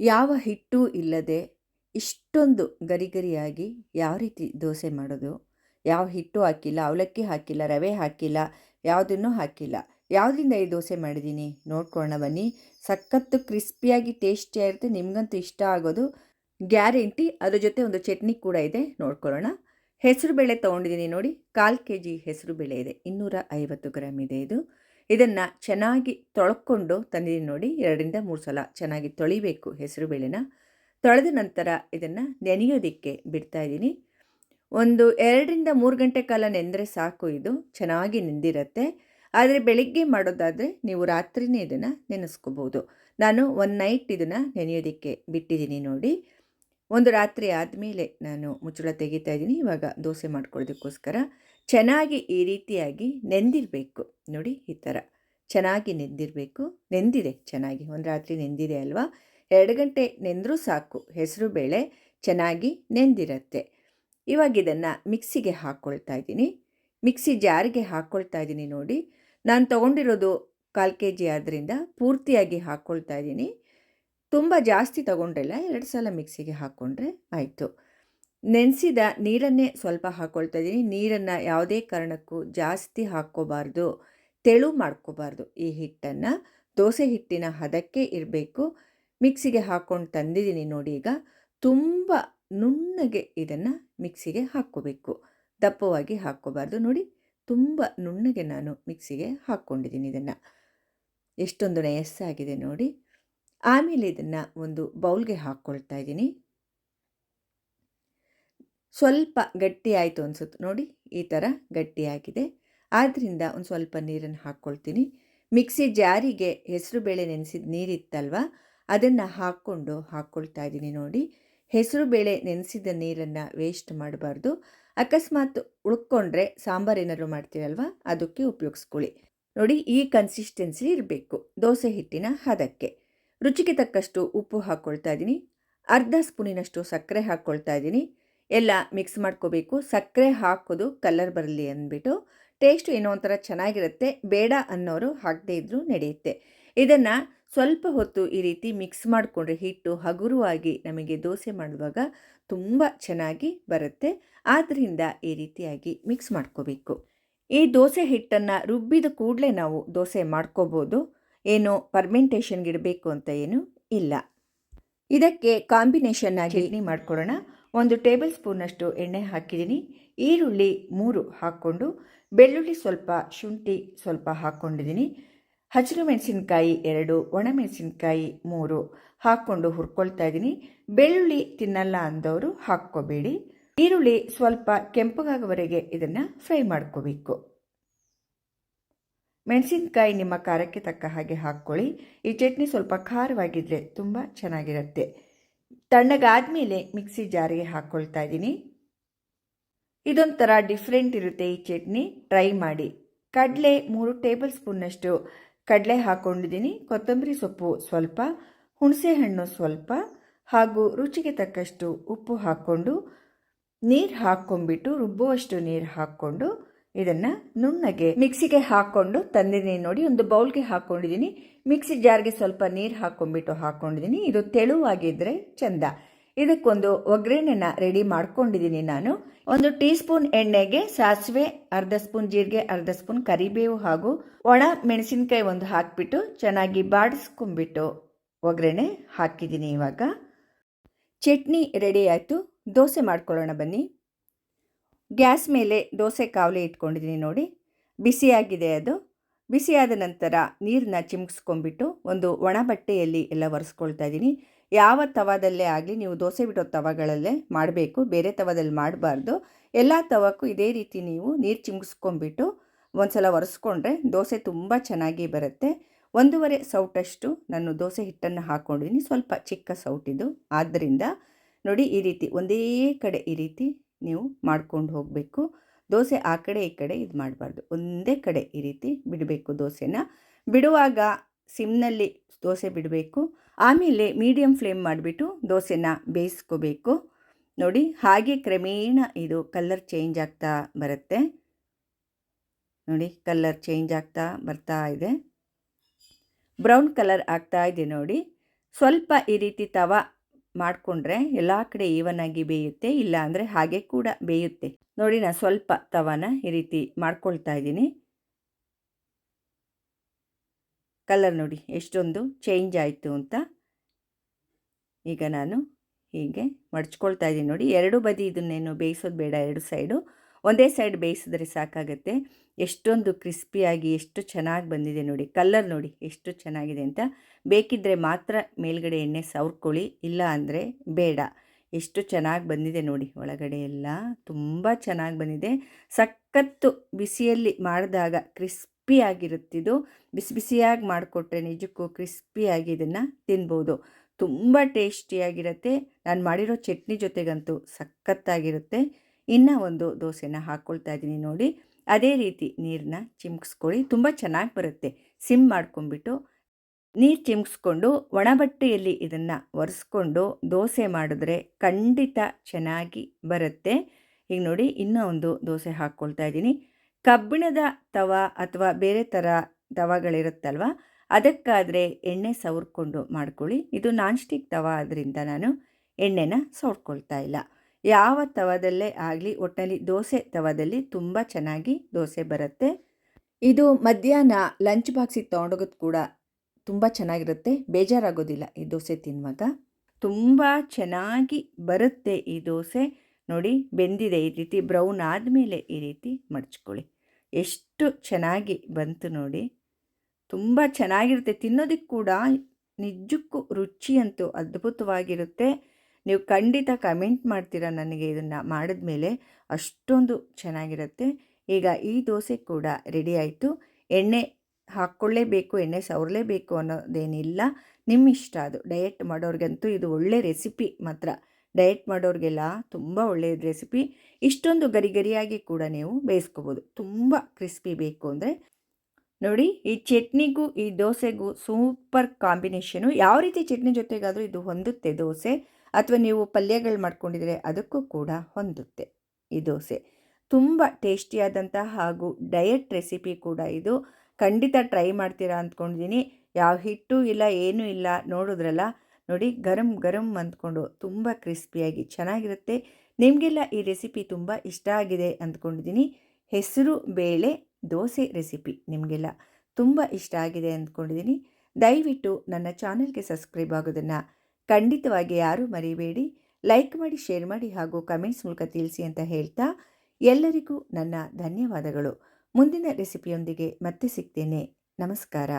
ಯಾವ ಹಿಟ್ಟೂ ಇಲ್ಲದೆ ಇಷ್ಟೊಂದು ಗರಿಗರಿಯಾಗಿ ಯಾವ ರೀತಿ ದೋಸೆ ಮಾಡೋದು? ಯಾವ ಹಿಟ್ಟು ಹಾಕಿಲ್ಲ, ಅವಲಕ್ಕಿ ಹಾಕಿಲ್ಲ, ರವೆ ಹಾಕಿಲ್ಲ, ಯಾವುದನ್ನು ಹಾಕಿಲ್ಲ. ಯಾವುದರಿಂದ ಈ ದೋಸೆ ಮಾಡಿದ್ದೀನಿ ನೋಡ್ಕೊಳ್ಳೋಣ ಬನ್ನಿ. ಸಖತ್ತು ಕ್ರಿಸ್ಪಿಯಾಗಿ ಟೇಸ್ಟಿಯಾಗಿರುತ್ತೆ ನಿಮಗಂತೂ ಇಷ್ಟ ಆಗೋದು. ಗ್ಯಾರಂಟಿ, ಅದ್ರ ಜೊತೆ ಒಂದು ಚಟ್ನಿ ಕೂಡ ಇದೆ. ನೋಡ್ಕೊಳ್ಳೋಣ. ಹೆಸರುಬೇಳೆ ತೊಗೊಂಡಿದ್ದೀನಿ ನೋಡಿ. ಕಾಲು ಕೆ ಜಿ ಹೆಸರು ಬೇಳೆ ಇದೆ. ಇನ್ನೂರ ಐವತ್ತು ಗ್ರಾಮ್ ಇದೆ ಇದು. ಇದನ್ನು ಚೆನ್ನಾಗಿ ತೊಳ್ಕೊಂಡು ತಂದಿದ್ದೀನಿ ನೋಡಿ, ಎರಡರಿಂದ ಮೂರು ಸಲ ಚೆನ್ನಾಗಿ ತೊಳಿಬೇಕು ಹೆಸರುಬೇಳೆನ ತೊಳೆದ ನಂತರ ಇದನ್ನು ನೆನೆಯೋದಕ್ಕೆ ಬಿಡ್ತಾ ಇದ್ದೀನಿ. ಒಂದು ಎರಡರಿಂದ ಮೂರು ಗಂಟೆ ಕಾಲ ನೆಂದರೆ ಸಾಕು ಇದು, ಚೆನ್ನಾಗಿ ನೆಂದಿರತ್ತೆ. ಆದರೆ ಬೆಳಿಗ್ಗೆ ಮಾಡೋದಾದರೆ ನೀವು ರಾತ್ರಿನೇ ಇದನ್ನು ನೆನೆಸ್ಕೋಬೋದು. ನಾನು ಒನ್ ನೈಟ್ ಇದನ್ನು ನೆನೆಯೋದಕ್ಕೆ ಬಿಟ್ಟಿದ್ದೀನಿ ನೋಡಿ. ಒಂದು ರಾತ್ರಿ ಆದಮೇಲೆ ನಾನು ಮುಚ್ಚಳ ತೆಗಿತಾ ಇದ್ದೀನಿ, ಇವಾಗ ದೋಸೆ ಮಾಡ್ಕೊಳ್ಳೋದಕ್ಕೋಸ್ಕರ. ಚೆನ್ನಾಗಿ ಈ ರೀತಿಯಾಗಿ ನೆಂದಿರಬೇಕು. ನೋಡಿ ಈ ಥರ. ಚೆನ್ನಾಗಿ ನೆಂದಿರಬೇಕು. ನೆಂದಿದೆ ಚೆನ್ನಾಗಿ. ಒಂದು ರಾತ್ರಿ ನೆಂದಿದೆ ಅಲ್ವಾ? ಎರಡು ಗಂಟೆ ನೆಂದರೂ ಸಾಕು. ಹೆಸರು ಬೇಳೆ ಚೆನ್ನಾಗಿ ನೆಂದಿರತ್ತೆ. ಇವಾಗ ಇದನ್ನು ಮಿಕ್ಸಿಗೆ ಹಾಕ್ಕೊಳ್ತಾ ಇದ್ದೀನಿ. ಮಿಕ್ಸಿ ಜಾರಿಗೆ ಹಾಕ್ಕೊಳ್ತಾ ಇದ್ದೀನಿ ನೋಡಿ. ನಾನು ತೊಗೊಂಡಿರೋದು ಕಾಲು ಕೆ ಜಿ ಆದ್ದರಿಂದ ಪೂರ್ತಿಯಾಗಿ ಹಾಕ್ಕೊಳ್ತಾ ಇದ್ದೀನಿ. ತುಂಬ ಜಾಸ್ತಿ ತೊಗೊಂಡ್ರಲ್ಲ, ಎರಡು ಸಲ ಮಿಕ್ಸಿಗೆ ಹಾಕ್ಕೊಂಡ್ರೆ ಆಯಿತು. ನೆನೆಸಿದ ನೀರನ್ನೇ ಸ್ವಲ್ಪ ಹಾಕ್ಕೊಳ್ತಾ ಇದ್ದೀನಿ. ನೀರನ್ನು ಯಾವುದೇ ಕಾರಣಕ್ಕೂ ಜಾಸ್ತಿ ಹಾಕ್ಕೋಬಾರ್ದು. ತೆಳು ಮಾಡ್ಕೋಬಾರ್ದು ಈ ಹಿಟ್ಟನ್ನು. ದೋಸೆ ಹಿಟ್ಟಿನ ಹದಕ್ಕೆ ಇರಬೇಕು. ಮಿಕ್ಸಿಗೆ ಹಾಕ್ಕೊಂಡು ತಂದಿದ್ದೀನಿ ನೋಡಿ ಈಗ. ತುಂಬ ನುಣ್ಣಗೆ ಇದನ್ನು ಮಿಕ್ಸಿಗೆ ಹಾಕ್ಕೋಬೇಕು. ದಪ್ಪವಾಗಿ ಹಾಕ್ಕೋಬಾರ್ದು ನೋಡಿ. ತುಂಬ ನುಣ್ಣಗೆ ನಾನು ಮಿಕ್ಸಿಗೆ ಹಾಕ್ಕೊಂಡಿದ್ದೀನಿ ಇದನ್ನು. ಎಷ್ಟೊಂದು ನಯಸ್ಸಾಗಿದೆ ನೋಡಿ. ಆಮೇಲೆ ಇದನ್ನು ಒಂದು ಬೌಲ್ಗೆ ಹಾಕ್ಕೊಳ್ತಾ ಇದ್ದೀನಿ. ಸ್ವಲ್ಪ ಗಟ್ಟಿ ಆಯಿತು ಅನಿಸುತ್ತೆ. ನೋಡಿ, ಈ ಥರ ಗಟ್ಟಿಯಾಗಿದೆ ಆದ್ದರಿಂದ ಒಂದು ಸ್ವಲ್ಪ ನೀರನ್ನು ಹಾಕ್ಕೊಳ್ತೀನಿ. ಮಿಕ್ಸಿ ಜಾರಿಗೆ ಹೆಸರು ಬೇಳೆ ನೆನೆಸಿದ ನೀರಿತ್ತಲ್ವ, ಅದನ್ನು ಹಾಕ್ಕೊಂಡು ಹಾಕ್ಕೊಳ್ತಾ ಇದ್ದೀನಿ ನೋಡಿ. ಹೆಸರು ಬೇಳೆ ನೆನೆಸಿದ ನೀರನ್ನು ವೇಸ್ಟ್ ಮಾಡಬಾರ್ದು. ಅಕಸ್ಮಾತ್ ಉಳ್ಕೊಂಡ್ರೆ ಸಾಂಬಾರು ಏನಾದರೂ ಮಾಡ್ತೀರಲ್ವ, ಅದಕ್ಕೆ ಉಪಯೋಗಿಸ್ಕೊಳ್ಳಿ. ನೋಡಿ, ಈ ಕನ್ಸಿಸ್ಟೆನ್ಸಿ ಇರಬೇಕು. ದೋಸೆ ಹಿಟ್ಟಿನ ಹದಕ್ಕೆ. ರುಚಿಗೆ ತಕ್ಕಷ್ಟು ಉಪ್ಪು ಹಾಕ್ಕೊಳ್ತಾ ಇದ್ದೀನಿ. ಅರ್ಧ ಸ್ಪೂನಿನಷ್ಟು ಸಕ್ಕರೆ ಹಾಕ್ಕೊಳ್ತಾ ಇದ್ದೀನಿ. ಎಲ್ಲ ಮಿಕ್ಸ್ ಮಾಡ್ಕೋಬೇಕು. ಸಕ್ಕರೆ ಹಾಕೋದು ಕಲ್ಲರ್ ಬರಲಿ ಅಂದ್ಬಿಟ್ಟು ಟೇಸ್ಟು ಏನೋ ಒಂಥರ ಚೆನ್ನಾಗಿರುತ್ತೆ. ಬೇಡ ಅನ್ನೋರು ಹಾಕದೇ ಇದ್ದರೂ ನಡೆಯುತ್ತೆ. ಇದನ್ನು ಸ್ವಲ್ಪ ಹೊತ್ತು ಈ ರೀತಿ ಮಿಕ್ಸ್ ಮಾಡಿಕೊಂಡ್ರೆ ಹಿಟ್ಟು ಹಗುರವಾಗಿ ನಮಗೆ ದೋಸೆ ಮಾಡುವಾಗ ತುಂಬ ಚೆನ್ನಾಗಿ ಬರುತ್ತೆ. ಆದ್ದರಿಂದ ಈ ರೀತಿಯಾಗಿ ಮಿಕ್ಸ್ ಮಾಡ್ಕೋಬೇಕು. ಈ ದೋಸೆ ಹಿಟ್ಟನ್ನು ರುಬ್ಬಿದ ಕೂಡಲೇ ನಾವು ದೋಸೆ ಮಾಡ್ಕೋಬೋದು. ಏನು ಪರ್ಮೆಂಟೇಷನ್ಗಿಡಬೇಕು ಅಂತ ಏನು ಇಲ್ಲ. ಇದಕ್ಕೆ ಕಾಂಬಿನೇಷನ್ ಆಗಿ ಮಾಡ್ಕೊಳ್ಳೋಣ. ಒಂದು ಟೇಬಲ್ ಸ್ಪೂನಷ್ಟು ಎಣ್ಣೆ ಹಾಕಿದ್ದೀನಿ. ಈರುಳ್ಳಿ ಮೂರು ಹಾಕ್ಕೊಂಡು, ಬೆಳ್ಳುಳ್ಳಿ ಸ್ವಲ್ಪ, ಶುಂಠಿ ಸ್ವಲ್ಪ ಹಾಕ್ಕೊಂಡಿದ್ದೀನಿ ಹಸಿರು ಮೆಣಸಿನಕಾಯಿ ಎರಡು ಒಣಮೆಣಸಿನ್ಕಾಯಿ ಮೂರು ಹಾಕ್ಕೊಂಡು ಹುರ್ಕೊಳ್ತಾ ಇದ್ದೀನಿ. ಬೆಳ್ಳುಳ್ಳಿ ತಿನ್ನಲ್ಲ ಅಂದವರು ಹಾಕ್ಕೋಬೇಡಿ. ಈರುಳ್ಳಿ ಸ್ವಲ್ಪ ಕೆಂಪಗಾಗುವವರೆಗೆ ಇದನ್ನು ಫ್ರೈ ಮಾಡ್ಕೋಬೇಕು. ಮೆಣಸಿನಕಾಯಿ ನಿಮ್ಮ ಖಾರಕ್ಕೆ ತಕ್ಕ ಹಾಗೆ ಹಾಕ್ಕೊಳ್ಳಿ. ಈ ಚಟ್ನಿ ಸ್ವಲ್ಪ ಖಾರವಾಗಿದ್ದರೆ ತುಂಬ ಚೆನ್ನಾಗಿರುತ್ತೆ. ತಣ್ಣಗಾದ್ಮೇಲೆ ಮಿಕ್ಸಿ ಜಾರಿಗೆ ಹಾಕ್ಕೊಳ್ತಾ ಇದ್ದೀನಿ. ಇದೊಂಥರ ಡಿಫ್ರೆಂಟ್ ಇರುತ್ತೆ ಈ ಚಟ್ನಿ. ಟ್ರೈ ಮಾಡಿ. ಕಡಲೆ ಮೂರು ಟೇಬಲ್ ಸ್ಪೂನ್ನಷ್ಟು ಕಡಲೆ ಹಾಕ್ಕೊಂಡಿದ್ದೀನಿ ಕೊತ್ತಂಬರಿ ಸೊಪ್ಪು ಸ್ವಲ್ಪ, ಹುಣಸೆಹಣ್ಣು ಸ್ವಲ್ಪ ಹಾಗೂ ರುಚಿಗೆ ತಕ್ಕಷ್ಟು ಉಪ್ಪು ಹಾಕ್ಕೊಂಡು ನೀರು ಹಾಕ್ಕೊಂಬಿಟ್ಟು ರುಬ್ಬುವಷ್ಟು ನೀರು ಹಾಕ್ಕೊಂಡು ಇದನ್ನು ನುಣ್ಣಗೆ ಮಿಕ್ಸಿಗೆ ಹಾಕೊಂಡು ತಂದಿದ್ದೀನಿ. ನೋಡಿ, ಒಂದು ಬೌಲ್ಗೆ ಹಾಕ್ಕೊಂಡಿದ್ದೀನಿ ಮಿಕ್ಸಿ ಜಾರ್ಗೆ ಸ್ವಲ್ಪ ನೀರು ಹಾಕ್ಕೊಂಡ್ಬಿಟ್ಟು ಹಾಕೊಂಡಿದ್ದೀನಿ. ಇದು ತೆಳುವಾಗಿದ್ದರೆ ಚಂದ. ಇದಕ್ಕೊಂದು ಒಗ್ಗರಣೆನ ರೆಡಿ ಮಾಡ್ಕೊಂಡಿದ್ದೀನಿ ನಾನು. ಒಂದು ಟೀ ಸ್ಪೂನ್ ಎಣ್ಣೆಗೆ ಸಾಸಿವೆ, ಅರ್ಧ ಸ್ಪೂನ್ ಜೀರಿಗೆ, ಅರ್ಧ ಸ್ಪೂನ್ ಕರಿಬೇವು ಹಾಗೂ ಒಣ ಮೆಣಸಿನಕಾಯಿ ಒಂದು ಹಾಕಿಬಿಟ್ಟು ಚೆನ್ನಾಗಿ ಬಾಡಿಸ್ಕೊಂಡ್ಬಿಟ್ಟು ಒಗ್ಗರಣೆ ಹಾಕಿದ್ದೀನಿ ಇವಾಗ. ಚಟ್ನಿ ರೆಡಿ ಆಯಿತು. ದೋಸೆ ಮಾಡ್ಕೊಳ್ಳೋಣ ಬನ್ನಿ. ಗ್ಯಾಸ್ ಮೇಲೆ ದೋಸೆ ಕಾವಲಿ ಇಟ್ಕೊಂಡಿದ್ದೀನಿ ನೋಡಿ. ಬಿಸಿಯಾಗಿದೆ ಅದು. ಬಿಸಿಯಾದ ನಂತರ ನೀರನ್ನ ಚಿಮ್ಕಿಸ್ಕೊಂಡ್ಬಿಟ್ಟು ಒಂದು ಒಣ ಬಟ್ಟೆಯಲ್ಲಿ ಎಲ್ಲ ಒರೆಸ್ಕೊಳ್ತಾ ಇದ್ದೀನಿ ಯಾವ ತವಾದಲ್ಲೇ ಆಗಲಿ ನೀವು ದೋಸೆ ಬಿಡೋ ತವಗಳಲ್ಲೇ ಮಾಡಬೇಕು. ಬೇರೆ ತವದಲ್ಲಿ ಮಾಡಬಾರ್ದು. ಎಲ್ಲ ತವಕ್ಕೂ ಇದೇ ರೀತಿ ನೀವು ನೀರು ಚಿಮ್ಕಿಸ್ಕೊಂಡ್ಬಿಟ್ಟು ಒಂದು ಸಲ ಒರೆಸ್ಕೊಂಡ್ರೆ ದೋಸೆ ತುಂಬ ಚೆನ್ನಾಗಿ ಬರುತ್ತೆ. ಒಂದೂವರೆ ಸೌಟಷ್ಟು ನಾನು ದೋಸೆ ಹಿಟ್ಟನ್ನು ಹಾಕ್ಕೊಂಡಿದ್ದೀನಿ ಸ್ವಲ್ಪ ಚಿಕ್ಕ ಸೌಟಿದು. ಆದ್ದರಿಂದ ನೋಡಿ ಈ ರೀತಿ ಒಂದೇ ಕಡೆ ಈ ರೀತಿ ನೀವು ಮಾಡ್ಕೊಂಡು ಹೋಗಬೇಕು. ದೋಸೆ ಆ ಕಡೆ, ಈ ಕಡೆ ಇದು ಮಾಡಬಾರ್ದು. ಒಂದೇ ಕಡೆ ಈ ರೀತಿ ಬಿಡಬೇಕು ದೋಸೆನ. ಬಿಡುವಾಗ ಸಿಮ್ನಲ್ಲಿ ದೋಸೆ ಬಿಡಬೇಕು. ಆಮೇಲೆ ಮೀಡಿಯಮ್ ಫ್ಲೇಮ್ ಮಾಡಿಬಿಟ್ಟು ದೋಸೆನ ಬೇಯಿಸ್ಕೋಬೇಕು. ನೋಡಿ, ಹಾಗೆ ಕ್ರಮೇಣ ಇದು ಕಲರ್ ಚೇಂಜ್ ಆಗ್ತಾ ಬರುತ್ತೆ. ನೋಡಿ, ಕಲರ್ ಚೇಂಜ್ ಆಗ್ತಾ ಬರ್ತಾ ಇದೆ. ಬ್ರೌನ್ ಕಲರ್ ಆಗ್ತಾ ಇದೆ ನೋಡಿ. ಸ್ವಲ್ಪ ಈ ರೀತಿ ತವ ಮಾಡಿಕೊಂಡ್ರೆ ಎಲ್ಲ ಕಡೆ ಆಗಿ ಬೇಯುತ್ತೆ ಇಲ್ಲ ಅಂದರೆ ಹಾಗೆ ಕೂಡ ಬೇಯುತ್ತೆ. ನೋಡಿ ನಾನು ಸ್ವಲ್ಪ ತವನ ಈ ರೀತಿ ಮಾಡ್ಕೊಳ್ತಾ ಇದ್ದೀನಿ. ಕಲರ್ ನೋಡಿ ಎಷ್ಟೊಂದು ಚೇಂಜ್ ಆಯಿತು ಅಂತ. ಈಗ ನಾನು ಹೀಗೆ ಮಡ್ಚ್ಕೊಳ್ತಾ ಇದ್ದೀನಿ ನೋಡಿ, ಎರಡು ಬದಿ ಇದನ್ನೇನು ಬೇಯಿಸೋದು ಬೇಡ, ಎರಡು ಸೈಡು ಒಂದೇ ಸೈಡ್ ಬೇಯಿಸಿದ್ರೆ ಸಾಕಾಗುತ್ತೆ. ಎಷ್ಟೊಂದು ಕ್ರಿಸ್ಪಿಯಾಗಿ ಎಷ್ಟು ಚೆನ್ನಾಗಿ ಬಂದಿದೆ ನೋಡಿ ಕಲ್ಲರ್ ನೋಡಿ ಎಷ್ಟು ಚೆನ್ನಾಗಿದೆ ಅಂತ. ಬೇಕಿದ್ದರೆ ಮಾತ್ರ ಮೇಲ್ಗಡೆ ಎಣ್ಣೆ ಸವರ್ಕೊಳ್ಳಿ, ಇಲ್ಲ ಅಂದರೆ ಬೇಡ. ಎಷ್ಟು ಚೆನ್ನಾಗಿ ಬಂದಿದೆ ನೋಡಿ ಒಳಗಡೆ ಎಲ್ಲ. ತುಂಬ ಚೆನ್ನಾಗಿ ಬಂದಿದೆ. ಸಖತ್ತು ಬಿಸಿಯಲ್ಲಿ ಮಾಡಿದಾಗ ಕ್ರಿಸ್ಪಿಯಾಗಿರುತ್ತಿದ್ದು ಬಿಸಿ ಬಿಸಿಯಾಗಿ ಮಾಡಿಕೊಟ್ರೆ ನಿಜಕ್ಕೂ ಕ್ರಿಸ್ಪಿಯಾಗಿ ಇದನ್ನು ತಿನ್ಬೋದು. ತುಂಬ ಟೇಸ್ಟಿಯಾಗಿರುತ್ತೆ ನಾನು ಮಾಡಿರೋ ಚಟ್ನಿ ಜೊತೆಗಂತೂ ಸಖತ್ತಾಗಿರುತ್ತೆ. ಇನ್ನೂ ಒಂದು ದೋಸೆನ ಹಾಕ್ಕೊಳ್ತಾ ಇದ್ದೀನಿ ನೋಡಿ. ಅದೇ ರೀತಿ ನೀರನ್ನ ಚಿಮ್ಕಿಸ್ಕೊಳ್ಳಿ ತುಂಬ ಚೆನ್ನಾಗಿ ಬರುತ್ತೆ. ಸಿಮ್ ಮಾಡ್ಕೊಂಡ್ಬಿಟ್ಟು ನೀರು ಚಿಮ್ಸ್ಕೊಂಡು ಒಣ ಬಟ್ಟೆಯಲ್ಲಿ ಇದನ್ನು ಒರೆಸ್ಕೊಂಡು ದೋಸೆ ಮಾಡಿದ್ರೆ ಖಂಡಿತ ಚೆನ್ನಾಗಿ ಬರುತ್ತೆ. ಈಗ ನೋಡಿ, ಇನ್ನೂ ಒಂದು ದೋಸೆ ಹಾಕ್ಕೊಳ್ತಾ ಇದ್ದೀನಿ. ಕಬ್ಬಿಣದ ತವ ಅಥವಾ ಬೇರೆ ಥರ ತವಗಳಿರುತ್ತಲ್ವ, ಅದಕ್ಕಾದರೆ ಎಣ್ಣೆ ಸವರ್ಕೊಂಡು ಮಾಡ್ಕೊಳ್ಳಿ. ಇದು ನಾನ್ ಸ್ಟಿಕ್ ತವ ಆದ್ದರಿಂದ ನಾನು ಎಣ್ಣೆನ ಸವರ್ಕೊಳ್ತಾ ಇಲ್ಲ. ಯಾವ ತವದಲ್ಲೇ ಆಗಲಿ ಒಟ್ಟಿನಲ್ಲಿ ದೋಸೆ ತವದಲ್ಲಿ ತುಂಬ ಚೆನ್ನಾಗಿ ದೋಸೆ ಬರುತ್ತೆ. ಇದು ಮಧ್ಯಾಹ್ನ ಲಂಚ್ ಬಾಕ್ಸಿಗೆ ತೊಗೊಂಡೋಗೋದು ಕೂಡ ತುಂಬ ಚೆನ್ನಾಗಿರುತ್ತೆ. ಬೇಜಾರಾಗೋದಿಲ್ಲ ಈ ದೋಸೆ ತಿನ್ನುವಾಗ. ತುಂಬ ಚೆನ್ನಾಗಿ ಬರುತ್ತೆ ಈ ದೋಸೆ. ನೋಡಿ, ಬೆಂದಿದೆ ಈ ರೀತಿ ಬ್ರೌನ್ ಆದಮೇಲೆ ಈ ರೀತಿ ಮಡ್ಚ್ಕೊಳ್ಳಿ. ಎಷ್ಟು ಚೆನ್ನಾಗಿ ಬಂತು ನೋಡಿ. ತುಂಬ ಚೆನ್ನಾಗಿರುತ್ತೆ. ತಿನ್ನೋದಕ್ಕೆ ಕೂಡ ನಿಜಕ್ಕೂ ರುಚಿಯಂತೂ ಅದ್ಭುತವಾಗಿರುತ್ತೆ. ನೀವು ಖಂಡಿತ ಕಮೆಂಟ್ ಮಾಡ್ತೀರಾ ನನಗೆ ಇದನ್ನು ಮಾಡಿದ ಮೇಲೆ ಅಷ್ಟೊಂದು ಚೆನ್ನಾಗಿರುತ್ತೆ. ಈಗ ಈ ದೋಸೆ ಕೂಡ ರೆಡಿ ಆಯಿತು. ಎಣ್ಣೆ ಹಾಕ್ಕೊಳ್ಳೇಬೇಕು, ಎಣ್ಣೆ ಸವರಲೇಬೇಕು ಅನ್ನೋದೇನಿಲ್ಲ. ನಿಮ್ಮ ಇಷ್ಟ ಅದು. ಡಯೆಟ್ ಮಾಡೋರಿಗಂತೂ ಇದು ಒಳ್ಳೆ ರೆಸಿಪಿ ಮಾತ್ರ. ಡಯೆಟ್ ಮಾಡೋರಿಗೆಲ್ಲ ತುಂಬ ಒಳ್ಳೆಯ ರೆಸಿಪಿ. ಇಷ್ಟೊಂದು ಗರಿಗರಿಯಾಗಿ ಕೂಡ ನೀವು ಬೇಯಿಸ್ಕೋಬೋದು. ತುಂಬ ಕ್ರಿಸ್ಪಿ ಬೇಕು ಅಂದರೆ. ನೋಡಿ, ಈ ಚಟ್ನಿಗೂ, ಈ ದೋಸೆಗೂ ಸೂಪರ್ ಕಾಂಬಿನೇಷನು. ಯಾವ ರೀತಿ ಚಟ್ನಿ ಜೊತೆಗಾದರೂ ಇದು ಹೊಂದುತ್ತೆ ದೋಸೆ, ಅಥವಾ ನೀವು ಪಲ್ಯಗಳು ಮಾಡ್ಕೊಂಡಿದ್ರೆ ಅದಕ್ಕೂ ಕೂಡ ಹೊಂದುತ್ತೆ ಈ ದೋಸೆ. ತುಂಬ ಟೇಸ್ಟಿಯಾದಂಥ ಹಾಗೂ ಡಯಟ್ ರೆಸಿಪಿ ಕೂಡ ಇದು. ಖಂಡಿತ ಟ್ರೈ ಮಾಡ್ತೀರಾ ಅಂದ್ಕೊಂಡಿದ್ದೀನಿ ಯಾವ ಹಿಟ್ಟು ಇಲ್ಲ, ಏನೂ ಇಲ್ಲ, ನೋಡಿದ್ರಲ್ಲ? ನೋಡಿ, ಗರಂ ಗರಂ ಅಂದ್ಕೊಂಡು ತುಂಬ ಕ್ರಿಸ್ಪಿಯಾಗಿ ಚೆನ್ನಾಗಿರುತ್ತೆ. ನಿಮಗೆಲ್ಲ ಈ ರೆಸಿಪಿ ತುಂಬ ಇಷ್ಟ ಆಗಿದೆ ಅಂದ್ಕೊಂಡಿದ್ದೀನಿ ಹೆಸರು, ಬೇಳೆ, ದೋಸೆ ರೆಸಿಪಿ ನಿಮಗೆಲ್ಲ ತುಂಬ ಇಷ್ಟ ಆಗಿದೆ ಅಂದ್ಕೊಂಡಿದ್ದೀನಿ ದಯವಿಟ್ಟು ನನ್ನ ಚಾನಲ್ಗೆ ಸಬ್ಸ್ಕ್ರೈಬ್ ಆಗೋದನ್ನು ಖಂಡಿತವಾಗಿ ಯಾರೂ ಮರಿಬೇಡಿ. ಲೈಕ್ ಮಾಡಿ, ಶೇರ್ ಮಾಡಿ ಹಾಗೂ ಕಮೆಂಟ್ಸ್ ಮೂಲಕ ತಿಳಿಸಿ ಅಂತ ಹೇಳ್ತಾ ಎಲ್ಲರಿಗೂ ನನ್ನ ಧನ್ಯವಾದಗಳು. ಮುಂದಿನ ರೆಸಿಪಿಯೊಂದಿಗೆ ಮತ್ತೆ ಸಿಗ್ತೇನೆ. ನಮಸ್ಕಾರ.